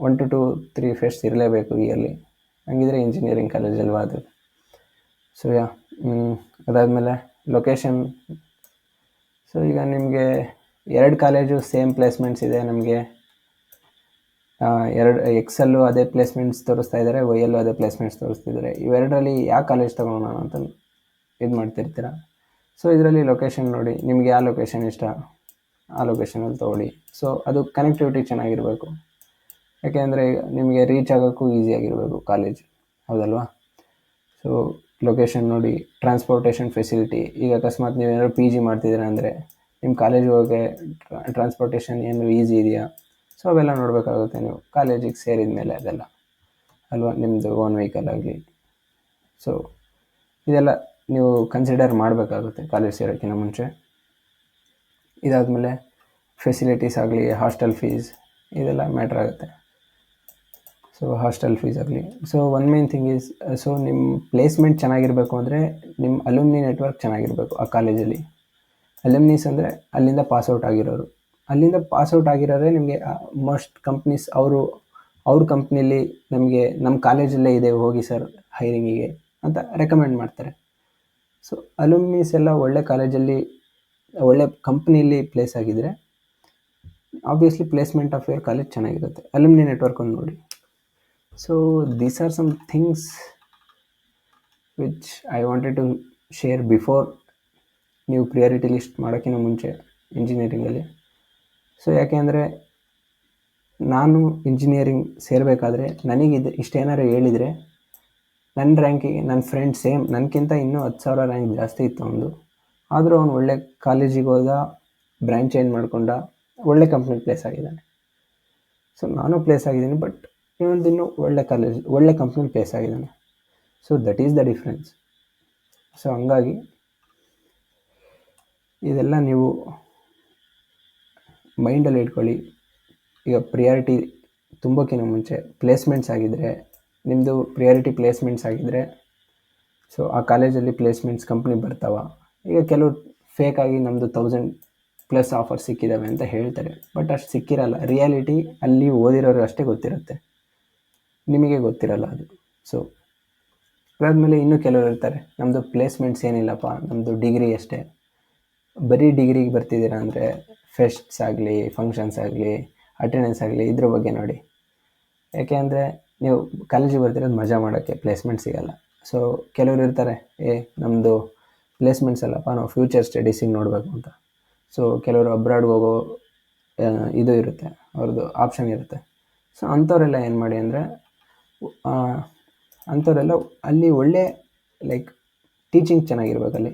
one two two three fest ಇರಲೇಬೇಕು ಇಯರ್ಲಿ ಹಂಗಿದ್ರೆ ಇಂಜಿನಿಯರಿಂಗ್ ಕಾಲೇಜ್ ಅದು. ಸೊ ಯಾ ಅದಾದಮೇಲೆ ಲೊಕೇಶನ್ ಸೊ ಈಗ ನಿಮಗೆ ಎರಡು ಕಾಲೇಜು ಸೇಮ್ ಪ್ಲೇಸ್ಮೆಂಟ್ಸ್ ಇದೆ ನಮಗೆ. ಎರಡು ಎಕ್ಸಲ್ಲು ಅದೇ ಪ್ಲೇಸ್ಮೆಂಟ್ಸ್ ತೋರಿಸ್ತಾ ಇದ್ದಾರೆ ವೈಯಲ್ಲೂ ಅದೇ ಪ್ಲೇಸ್ಮೆಂಟ್ಸ್ ತೋರಿಸ್ತಿದ್ದಾರೆ ಇವೆರಡರಲ್ಲಿ ಯಾವ ಕಾಲೇಜ್ ತೊಗೊಳೋಣ ಅಂತ ಇದು ಮಾಡ್ತಿರ್ತೀರ? ಸೊ ಇದರಲ್ಲಿ ಲೊಕೇಶನ್ ನೋಡಿ, ನಿಮಗೆ ಯಾವ ಲೊಕೇಶನ್ ಇಷ್ಟ? ಆ ಲೊಕೇಶನಲ್ಲಿ ತೊಗೊಳ್ಳಿ. ಸೊ ಅದು ಕನೆಕ್ಟಿವಿಟಿ ಚೆನ್ನಾಗಿರಬೇಕು. ಯಾಕೆಂದರೆ ನಿಮಗೆ ರೀಚ್ ಆಗೋಕ್ಕೂ ಈಸಿಯಾಗಿರಬೇಕು ಕಾಲೇಜ್. ಹೌದಲ್ವಾ? ಸೊ ಲೊಕೇಶನ್ ನೋಡಿ ಟ್ರಾನ್ಸ್ಪೋರ್ಟೇಷನ್ ಫೆಸಿಲಿಟಿ ಈಗ ಅಕಸ್ಮಾತ್ ನೀವೇನಾದ್ರು ಪಿ ಜಿ ಮಾಡ್ತಿದ್ದೀರ ಅಂದರೆ ನಿಮ್ಮ ಕಾಲೇಜಿಗೆ ಹೋಗಿ ಟ್ರಾನ್ಸ್ಪೋರ್ಟೇಷನ್ ಏನು ಈಸಿ ಇದೆಯಾ? ಸೊ ಅವೆಲ್ಲ ನೋಡಬೇಕಾಗುತ್ತೆ ನೀವು. ಕಾಲೇಜಿಗೆ ಸೇರಿದ ಮೇಲೆ ಅದೆಲ್ಲ. ಅಲ್ವಾ? ನಿಮ್ಮದು ಓನ್ ವೆಹಿಕಲ್ ಆಗಲಿ. ಸೊ ಇದೆಲ್ಲ ನೀವು ಕನ್ಸಿಡರ್ ಮಾಡಬೇಕಾಗುತ್ತೆ ಕಾಲೇಜ್ ಸೇರೋಕ್ಕಿಂತ ಮುಂಚೆ. ಇದಾದಮೇಲೆ ಫೆಸಿಲಿಟೀಸ್ ಆಗಲಿ ಹಾಸ್ಟೆಲ್ ಫೀಸ್ ಇದೆಲ್ಲ ಮ್ಯಾಟ್ರ್ ಆಗುತ್ತೆ. ಸೊ ಹಾಸ್ಟೆಲ್ ಫೀಸ್ ಆಗಲಿ. So one main thing is so ನಿಮ್ಮ ಪ್ಲೇಸ್ಮೆಂಟ್ ಚೆನ್ನಾಗಿರಬೇಕು ಅಂದರೆ ನಿಮ್ಮ ಅಲುಮ್ನಿ ನೆಟ್ವರ್ಕ್ ಚೆನ್ನಾಗಿರಬೇಕು ಆ ಕಾಲೇಜಲ್ಲಿ ಅಲುಮ್ನೀಸ್ ಅಂದರೆ ಅಲ್ಲಿಂದ ಪಾಸ್ಔಟ್ ಆಗಿರೋರು. ಅಲ್ಲಿಂದ ಪಾಸ್ಔಟ್ ಆಗಿರೋರೆ ನಿಮಗೆ ಮೋಸ್ಟ್ ಕಂಪ್ನೀಸ್ ಅವರು, ಅವ್ರ ಕಂಪ್ನೀಲಿ ನಮಗೆ ನಮ್ಮ ಕಾಲೇಜಲ್ಲೇ ಇದೆ, ಹೋಗಿ ಸರ್ ಹೈರಿಂಗಿಗೆ ಅಂತ ರೆಕಮೆಂಡ್ ಮಾಡ್ತಾರೆ. ಸೊ ಅಲುಮ್ನೀಸ್ ಎಲ್ಲ ಒಳ್ಳೆ ಕಾಲೇಜಲ್ಲಿ ಒಳ್ಳೆ ಕಂಪ್ನಿಲಿ ಪ್ಲೇಸ್ ಆಗಿದ್ದರೆ obviously placement of your college ಚೆನ್ನಾಗಿರುತ್ತೆ. ಅಲುಮ್ನಿ ನೆಟ್ವರ್ಕ್ ಒಂದು ನೋಡಿ. So this are some things which I wanted to share before ನೀವು ಪ್ರಿಯಾರಿಟಿ ಲಿಸ್ಟ್ ಮಾಡೋಕ್ಕಿಂತ ಮುಂಚೆ ಇಂಜಿನಿಯರಿಂಗಲ್ಲಿ ಸೊ ಯಾಕೆ ಅಂದರೆ ನಾನು ಇಂಜಿನಿಯರಿಂಗ್ ಸೇರಬೇಕಾದ್ರೆ ನನಗಿದು ಇಷ್ಟೇನಾರು ಹೇಳಿದರೆ ನನ್ನ ರ್ಯಾಂಕಿಗೆ ನನ್ನ ಫ್ರೆಂಡ್ ಸೇಮ್ ನನಗಿಂತ ಇನ್ನೂ ಹತ್ತು ಸಾವಿರ ರ್ಯಾಂಕ್ ಜಾಸ್ತಿ ಇತ್ತು ಅವನು ಆದರೂ ಅವನು ಒಳ್ಳೆ ಕಾಲೇಜಿಗೆ ಹೋದ ಬ್ರ್ಯಾಂಚ್ ಚೇಂಜ್ ಮಾಡಿಕೊಂಡ, ಒಳ್ಳೆ ಕಂಪ್ನಿ ಪ್ಲೇಸ್ ಆಗಿದ್ದಾನೆ. ಸೊ ನಾನು ಪ್ಲೇಸ್ ಆಗಿದ್ದೀನಿ ಬಟ್ ಇವೊಂದು ಇನ್ನೂ ಒಳ್ಳೆ ಕಾಲೇಜ್ ಒಳ್ಳೆ ಕಂಪ್ನಿಲಿ ಪ್ಲೇಸ್ ಆಗಿದ್ದಾನೆ. So that is the difference so ಹಂಗಾಗಿ ಇದೆಲ್ಲ ನೀವು ಮೈಂಡಲ್ಲಿ ಇಟ್ಕೊಳ್ಳಿ. ಈಗ ಪ್ರಿಯಾರಿಟಿ ತುಂಬೋಕ್ಕಿಂತ ಮುಂಚೆ ಪ್ಲೇಸ್ಮೆಂಟ್ಸ್ ಆಗಿದ್ದರೆ ನಿಮ್ಮದು ಪ್ರಿಯಾರಿಟಿ ಪ್ಲೇಸ್ಮೆಂಟ್ಸ್ ಆಗಿದ್ದರೆ ಸೊ ಆ ಕಾಲೇಜಲ್ಲಿ ಪ್ಲೇಸ್ಮೆಂಟ್ಸ್ ಕಂಪ್ನಿ ಬರ್ತಾವ. ಈಗ ಕೆಲವು ಫೇಕಾಗಿ ನಮ್ಮದು ತೌಸಂಡ್ ಪ್ಲಸ್ ಆಫರ್ ಸಿಕ್ಕಿದ್ದಾವೆ ಅಂತ ಹೇಳ್ತಾರೆ. ಬಟ್ ಅಷ್ಟು ಸಿಕ್ಕಿರಲ್ಲ. ರಿಯಾಲಿಟಿ ಅಲ್ಲಿ ಓದಿರೋರು ಅಷ್ಟೇ ಗೊತ್ತಿರುತ್ತೆ. ನಿಮಗೆ ಗೊತ್ತಿರಲ್ಲ ಅದು. ಸೊ ಅದಾದಮೇಲೆ ಇನ್ನೂ ಕೆಲವರು ಇರ್ತಾರೆ ನಮ್ಮದು ಪ್ಲೇಸ್ಮೆಂಟ್ಸ್ ಏನಿಲ್ಲಪ್ಪ ನಮ್ಮದು ಡಿಗ್ರಿ ಅಷ್ಟೇ. ಬರೀ ಡಿಗ್ರಿಗೆ ಬರ್ತಿದ್ದೀರಾ ಅಂದರೆ ಫೆಸ್ಟ್ಸ್ ಆಗಲಿ ಫಂಕ್ಷನ್ಸ್ ಆಗಲಿ ಅಟೆಂಡೆನ್ಸ್ ಆಗಲಿ, ಇದ್ರ ಬಗ್ಗೆ ನೋಡಿ. ಯಾಕೆ ಅಂದರೆ ನೀವು ಕಾಲೇಜಿಗೆ ಬರ್ತಿರೋದು ಮಜಾ ಮಾಡೋಕ್ಕೆ ಪ್ಲೇಸ್ಮೆಂಟ್ ಸಿಗಲ್ಲ. ಸೊ ಕೆಲವರು ಇರ್ತಾರೆ, ಏ ನಮ್ಮದು ಪ್ಲೇಸ್ಮೆಂಟ್ಸ್ ಅಲ್ಲಪ್ಪ, ನಾವು ಫ್ಯೂಚರ್ ಸ್ಟಡೀಸಿಗೆ ನೋಡಬೇಕು ಅಂತ. ಸೊ ಕೆಲವರು ಅಬ್ರಾಡ್ಗೆ ಹೋಗೋ ಇದು ಇರುತ್ತೆ, ಅವ್ರದ್ದು ಆಪ್ಷನ್ ಇರುತ್ತೆ. ಸೊ ಅಂಥವರೆಲ್ಲ ಏನು ಮಾಡಿ ಅಂದರೆ ಅಂಥವರೆಲ್ಲ ಅಲ್ಲಿ ಒಳ್ಳೆ ಲೈಕ್ ಟೀಚಿಂಗ್ ಚೆನ್ನಾಗಿರ್ಬೇಕು ಅಲ್ಲಿ.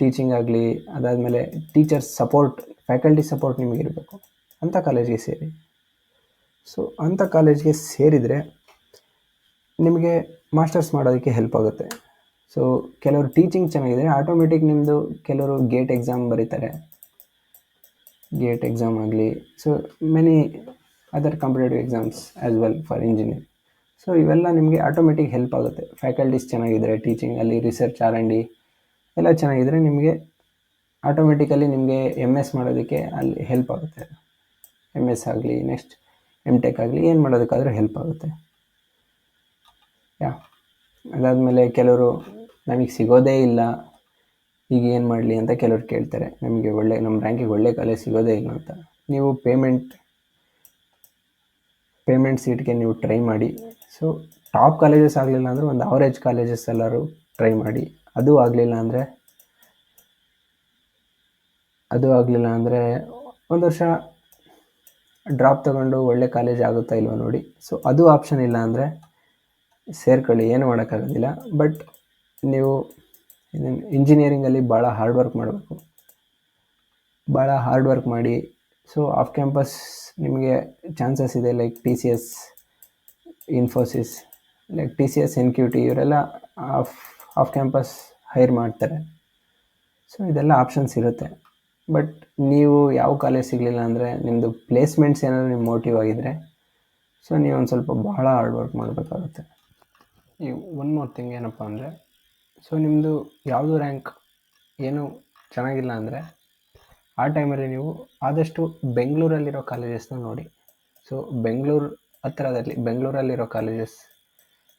ಟೀಚಿಂಗ್ ಆಗಲಿ, ಅದಾದಮೇಲೆ ಟೀಚರ್ಸ್ ಸಪೋರ್ಟ್ ಫ್ಯಾಕಲ್ಟಿ ಸಪೋರ್ಟ್ ನಿಮಗೆ ಇರಬೇಕು. ಅಂಥ ಕಾಲೇಜಿಗೆ ಸೇರಿ. ಸೊ ಅಂಥ ಕಾಲೇಜ್ಗೆ ಸೇರಿದರೆ ನಿಮಗೆ ಮಾಸ್ಟರ್ಸ್ ಮಾಡೋದಕ್ಕೆ ಹೆಲ್ಪ್ ಆಗುತ್ತೆ. ಸೊ ಕೆಲವರು ಟೀಚಿಂಗ್ ಚೆನ್ನಾಗಿದ್ರೆ ಆಟೋಮೆಟಿಕ್ ನಿಮ್ಮದು ಕೆಲವರು ಗೇಟ್ ಎಕ್ಸಾಮ್ ಬರೀತಾರೆ. ಗೇಟ್ ಎಕ್ಸಾಮ್ ಆಗಲಿ so many other competitive exams as well for engineer so ಇವೆಲ್ಲ ನಿಮಗೆ ಆಟೋಮೆಟಿಕ್ ಹೆಲ್ಪ್ ಆಗುತ್ತೆ. ಫ್ಯಾಕಲ್ಟೀಸ್ ಚೆನ್ನಾಗಿದ್ದರೆ ಟೀಚಿಂಗಲ್ಲಿ ರಿಸರ್ಚ್ ಆರ್ ಆ್ಯಂಡ್ ಡಿ ಎಲ್ಲ ಚೆನ್ನಾಗಿದ್ದರೆ ನಿಮಗೆ ಆಟೋಮೆಟಿಕಲಿ ನಿಮಗೆ ಎಂ ಎಸ್ ಮಾಡೋದಕ್ಕೆ ಅಲ್ಲಿ ಹೆಲ್ಪ್ ಆಗುತ್ತೆ. ಎಂ ಎಸ್ ಆಗಲಿ ನೆಕ್ಸ್ಟ್ ಎಂ ಟೆಕ್ ಆಗಲಿ, ಏನು ಮಾಡೋದಕ್ಕಾದರೂ ಹೆಲ್ಪ್ ಆಗುತ್ತೆ. ಯಾ ಅದಾದಮೇಲೆ ಕೆಲವರು ನಮಗೆ ಸಿಗೋದೇ ಇಲ್ಲ, ಈಗ ಏನು ಮಾಡಲಿ ಅಂತ ಕೆಲವರು ಕೇಳ್ತಾರೆ. ನಮಗೆ ಒಳ್ಳೆ ನಮ್ಮ ರ್ಯಾಂಕಿಗೆ ಒಳ್ಳೆ ಕಾಲೇಜ್ ಸಿಗೋದೇ ಇಲ್ಲ ಅಂತ. ನೀವು ಪೇಮೆಂಟ್ ಪೇಮೆಂಟ್ ಸೀಟ್ಗೆ ನೀವು ಟ್ರೈ ಮಾಡಿ ಸೊ ಟಾಪ್ ಕಾಲೇಜಸ್ ಆಗಲಿಲ್ಲ ಅಂದರೆ ಒಂದು ಅವರೇಜ್ ಕಾಲೇಜಸ್ ಎಲ್ಲರೂ ಟ್ರೈ ಮಾಡಿ. ಅದು ಆಗಲಿಲ್ಲ ಅಂದರೆ, ಅದು ಆಗಲಿಲ್ಲ ಅಂದರೆ ಒಂದು ವರ್ಷ ಡ್ರಾಪ್ ತಗೊಂಡು ಒಳ್ಳೆ ಕಾಲೇಜ್ ಆಗುತ್ತಾ ಇಲ್ವೋ ನೋಡಿ. ಸೊ ಅದು ಆಪ್ಷನ್ ಇಲ್ಲ ಅಂದರೆ ಸೇರ್ಕೊಳ್ಳಿ, ಏನು ಮಾಡೋಕ್ಕಾಗೋದಿಲ್ಲ. ಬಟ್ ನೀವು ಇಂಜಿನಿಯರಿಂಗಲ್ಲಿ ಭಾಳ ಹಾರ್ಡ್ ವರ್ಕ್ ಮಾಡಬೇಕು. ಭಾಳ ಹಾರ್ಡ್ ವರ್ಕ್ ಮಾಡಿ. ಸೊ ಆಫ್ ಕ್ಯಾಂಪಸ್ ನಿಮಗೆ ಚಾನ್ಸಸ್ ಇದೆ like T C S Infosys like T C S N Q T ಇವರೆಲ್ಲ ಆಫ್ ಆಫ್ ಕ್ಯಾಂಪಸ್ ಹೈರ್ ಮಾಡ್ತಾರೆ. ಸೊ ಇದೆಲ್ಲ ಆಪ್ಷನ್ಸ್ ಇರುತ್ತೆ. ಬಟ್ ನೀವು ಯಾವ ಕಾಲೇಜ್ ಸಿಗಲಿಲ್ಲ ಅಂದರೆ ನಿಮ್ಮದು ಪ್ಲೇಸ್ಮೆಂಟ್ಸ್ ಏನಾದರೂ ನಿಮ್ಮ ಮೋಟಿವ್ ಆಗಿದ್ದರೆ ಸೊ ನೀವು ಒಂದು ಸ್ವಲ್ಪ ಭಾಳ ಹಾರ್ಡ್ ವರ್ಕ್ ಮಾಡಬೇಕಾಗುತ್ತೆ. ಈ ಒನ್ ಮೋರ್ ಥಿಂಗ್ ಏನಪ್ಪ ಅಂದರೆ ಸೊ ನಿಮ್ಮದು ಯಾವುದು ರ್ಯಾಂಕ್ ಏನು ಚೆನ್ನಾಗಿಲ್ಲ ಅಂದರೆ, ಆ ಟೈಮಲ್ಲಿ ನೀವು ಆದಷ್ಟು ಬೆಂಗಳೂರಲ್ಲಿರೋ ಕಾಲೇಜಸ್ನ ನೋಡಿ. ಸೊ ಬೆಂಗಳೂರು ಹತ್ರದಲ್ಲಿ ಬೆಂಗಳೂರಲ್ಲಿರೋ ಕಾಲೇಜಸ್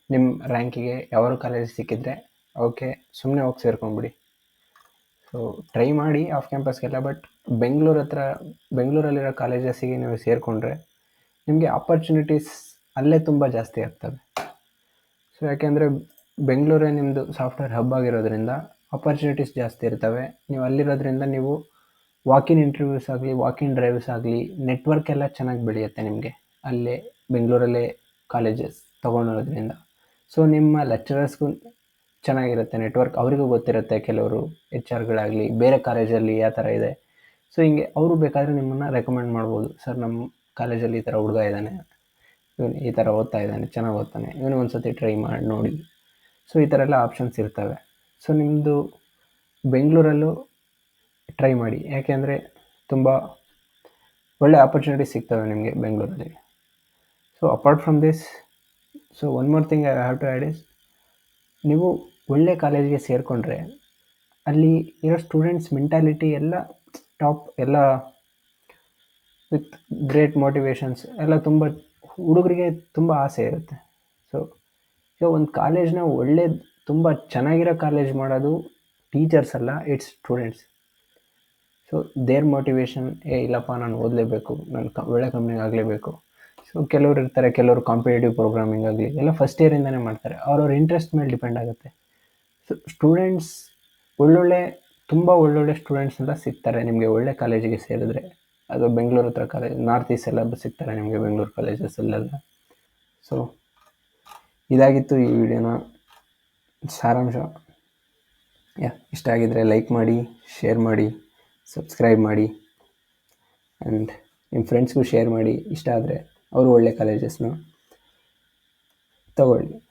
ನಿಮ್ಮ ರ್ಯಾಂಕಿಗೆ ಯಾವಾರು ಕಾಲೇಜ್ ಸಿಕ್ಕಿದ್ರೆ ಓಕೆ ಸುಮ್ಮನೆ ಹೋಗಿ ಸೇರ್ಕೊಂಡ್ಬಿಡಿ. ಸೊ ಟ್ರೈ ಮಾಡಿ ಆಫ್ ಕ್ಯಾಂಪಸ್ಗೆಲ್ಲ ಬಟ್ ಬೆಂಗಳೂರು ಹತ್ರ, ಬೆಂಗಳೂರಲ್ಲಿರೋ ಕಾಲೇಜಸ್ಸಿಗೆ ನೀವು ಸೇರಿಕೊಂಡ್ರೆ ನಿಮಗೆ ಆಪರ್ಚುನಿಟೀಸ್ ಅಲ್ಲೇ ತುಂಬ ಜಾಸ್ತಿ ಆಗ್ತವೆ. ಸೊ ಯಾಕೆಂದರೆ ಬೆಂಗಳೂರೇ ನಿಮ್ಮದು ಸಾಫ್ಟ್ವೇರ್ ಹಬ್ ಆಗಿರೋದ್ರಿಂದ ಆಪರ್ಚುನಿಟೀಸ್ ಜಾಸ್ತಿ ಇರ್ತವೆ. ನೀವು ಅಲ್ಲಿರೋದ್ರಿಂದ ನೀವು ವಾಕಿನ್ ಇಂಟರ್ವ್ಯೂಸ್ ಆಗಲಿ ವಾಕಿನ್ ಡ್ರೈವ್ಸ್ ಆಗಲಿ ನೆಟ್ವರ್ಕ್ ಎಲ್ಲ ಚೆನ್ನಾಗಿ ಬೆಳೆಯುತ್ತೆ ನಿಮಗೆ. ಅಲ್ಲೇ ಬೆಂಗಳೂರಲ್ಲೇ ಕಾಲೇಜಸ್ ತೊಗೊಂಡಿರೋದ್ರಿಂದ ಸೊ ನಿಮ್ಮ ಲೆಕ್ಚರರ್ಸ್ಗೂ ಚೆನ್ನಾಗಿರುತ್ತೆ ನೆಟ್ವರ್ಕ್ ಅವರಿಗೂ ಗೊತ್ತಿರುತ್ತೆ ಕೆಲವರು ಎಚ್ ಆರ್ಗಳಾಗಲಿ ಬೇರೆ ಕಾಲೇಜಲ್ಲಿ ಯಾವ ಥರ ಇದೆ. ಸೊ ಹಿಂಗೆ ಅವರು ಬೇಕಾದರೆ ನಿಮ್ಮನ್ನು ರೆಕಮೆಂಡ್ ಮಾಡ್ಬೋದು. ಸರ್ ನಮ್ಮ ಕಾಲೇಜಲ್ಲಿ ಈ ಥರ ಹುಡುಗ ಇದ್ದಾನೆ. ಇವನು ಈ ಥರ ಓದ್ತಾ ಇದ್ದಾನೆ, ಚೆನ್ನಾಗಿ ಓದ್ತಾನೆ. ಇವನು ಒಂದು ಸತಿ ಟ್ರೈ ಮಾಡಿ, ನೋಡಿ. ಸೊ ಈ ಥರ ಎಲ್ಲ ಆಪ್ಷನ್ಸ್ ಇರ್ತವೆ. ಸೊ ನಿಮ್ಮದು ಬೆಂಗಳೂರಲ್ಲೂ ಟ್ರೈ ಮಾಡಿ. ಯಾಕೆಂದರೆ ತುಂಬ ಒಳ್ಳೆ ಆಪರ್ಚುನಿಟಿ ಸಿಗ್ತವೆ ನಿಮಗೆ ಬೆಂಗಳೂರಲ್ಲಿ. So apart from this so one more thing I have to add is ನೀವು ಒಳ್ಳೆ ಕಾಲೇಜಿಗೆ ಸೇರಿಕೊಂಡ್ರೆ, ಅಲ್ಲಿ ಇರೋ ಸ್ಟೂಡೆಂಟ್ಸ್ ಮೆಂಟಾಲಿಟಿ ಎಲ್ಲ ಟಾಪ್ ಎಲ್ಲ ವಿತ್ ಗ್ರೇಟ್ ಮೋಟಿವೇಶನ್ಸ್ ಎಲ್ಲ ತುಂಬ, ಹುಡುಗರಿಗೆ ತುಂಬ ಆಸೆ ಇರುತ್ತೆ. ಸೊ ಈಗ ಒಂದು ಕಾಲೇಜ್ನ ಒಳ್ಳೆ ತುಂಬ ಚೆನ್ನಾಗಿರೋ ಕಾಲೇಜ್ ಮಾಡೋದು ಟೀಚರ್ಸ್ ಅಲ್ಲ it's students so their motivation ಏ ಇಲ್ಲಪ್ಪ, ನಾನು ಓದಲೇಬೇಕು, ನಾನು ಕ, ಒಳ್ಳೆ ಕಂಪ್ನಿಗೆ ಆಗಲೇಬೇಕು. ಸೊ ಕೆಲವ್ರು ಇರ್ತಾರೆ, ಕೆಲವರು ಕಾಂಪಿಟೇಟಿವ್ ಪ್ರೋಗ್ರಾಮಿಂಗ್ ಆಗಲಿ, ಎಲ್ಲ ಫಸ್ಟ್ ಇಯರಿಂದನೇ ಮಾಡ್ತಾರೆ. ಅವ್ರವ್ರ ಇಂಟ್ರೆಸ್ಟ್ ಮೇಲೆ ಡಿಪೆಂಡ್ ಆಗುತ್ತೆ. ಸೊ ಸ್ಟೂಡೆಂಟ್ಸ್ ಒಳ್ಳೊಳ್ಳೆ, ತುಂಬ ಒಳ್ಳೊಳ್ಳೆ ಸ್ಟೂಡೆಂಟ್ಸ್ ಎಲ್ಲ ಸಿಗ್ತಾರೆ ನಿಮಗೆ ಒಳ್ಳೆ ಕಾಲೇಜಿಗೆ ಸೇರಿದ್ರೆ. ಅದು ಬೆಂಗಳೂರು ಹತ್ರ ಕಾಲೇಜ್ ನಾರ್ತ್ ಈಸ್ಟ್ ಎಲ್ಲ ಸಿಗ್ತಾರೆ ನಿಮಗೆ ಬೆಂಗಳೂರು ಕಾಲೇಜಸ್ಸಲ್ಲೆಲ್ಲ ಸೊ ಇದಾಗಿತ್ತು ಈ ವಿಡಿಯೋನ ಸಾರಾಂಶ. ಯಾ ಇಷ್ಟ ಆಗಿದ್ದರೆ ಲೈಕ್ ಮಾಡಿ ಶೇರ್ ಮಾಡಿ ಸಬ್ಸ್ಕ್ರೈಬ್ ಮಾಡಿ ಆ್ಯಂಡ್ ನಿಮ್ಮ ಫ್ರೆಂಡ್ಸ್ಗೂ ಶೇರ್ ಮಾಡಿ. ಇಷ್ಟ ಆದರೆ ಅವರು ಒಳ್ಳೆ ಕಾಲೇಜಸ್ನ ತಗೊಳ್ಳಿ.